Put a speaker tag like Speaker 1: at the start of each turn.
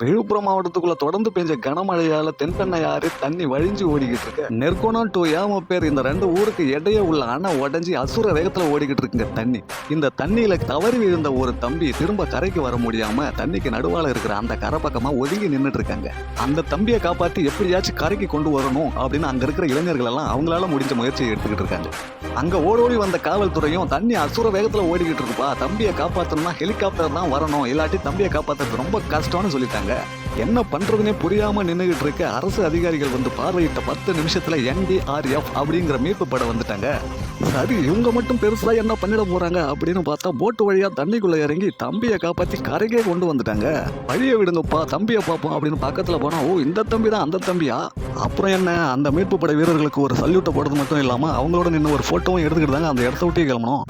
Speaker 1: விழுப்புரம் மாவட்டத்துக்குள்ள தொடர்ந்து பெஞ்ச கனமழையால தென்பெண்ணையாறு தண்ணி வழிஞ்சு ஓடிக்கிட்டு இருக்கு. நெற்கோணம் டு பேர் இந்த ரெண்டு ஊருக்கு இடையே உள்ள அணை உடஞ்சி அசுர வேகத்துல ஓடிக்கிட்டு இருக்குங்க தண்ணி. இந்த தண்ணியில தவறி விழுந்த ஒரு தம்பி திரும்ப கரைக்கு வர முடியாம தண்ணிக்கு நடுவால இருக்கிற அந்த கரை பக்கமா ஒதுங்கி நின்னுட்டு இருக்காங்க. அந்த தம்பியை காப்பாத்தி எப்படியாச்சும் கரைக்கு கொண்டு வரணும் அப்படின்னு அங்க இருக்கிற இளைஞர்கள் எல்லாம் அவங்களால முடிஞ்ச முயற்சியை எடுத்துக்கிட்டு இருக்காங்க. அங்க ஓடோடி வந்த காவல்துறையும் தண்ணி அசுர வேகத்துல ஓடிக்கிட்டு இருக்குப்பா தம்பியை காப்பாத்தணும்னா ஹெலிகாப்டர் தான் வரணும் இல்லாட்டி தம்பியை காப்பாத்துறது ரொம்ப கஷ்டம்னு சொல்லிட்டாங்க. என்ன பண்றதுனே புரியாம நின்றுகிட்டு இருக்க அரசு அதிகாரிகள் வந்து பார்வையிட்ட பத்து நிமிஷத்துல என்டிஆர்எஃப் அப்படிங்கிற மீட்பு படம் வந்துட்டாங்க. சரி இவங்க மட்டும் பெருசா என்ன பண்ணிட போறாங்க அப்படின்னு பார்த்தா போட்டு வழியா தண்ணிக்குள்ள இறங்கி தம்பியை காப்பாத்தி கரைக்கே கொண்டு வந்துட்டாங்க. வழியை விடுங்கப்பா தம்பியை பார்ப்போம் அப்படின்னு பக்கத்துல போனா ஓ இந்த தம்பி தான் அந்த தம்பியா? அப்புறம் என்ன அந்த மீட்பு படை வீரர்களுக்கு ஒரு சல்யூட்டை போடுறது மட்டும் இல்லாம அவங்களோட நின்று ஒரு போட்டோவும் எடுத்துக்கிட்டு தாங்க அந்த இடத்த விட்டே கிளம்பணும்.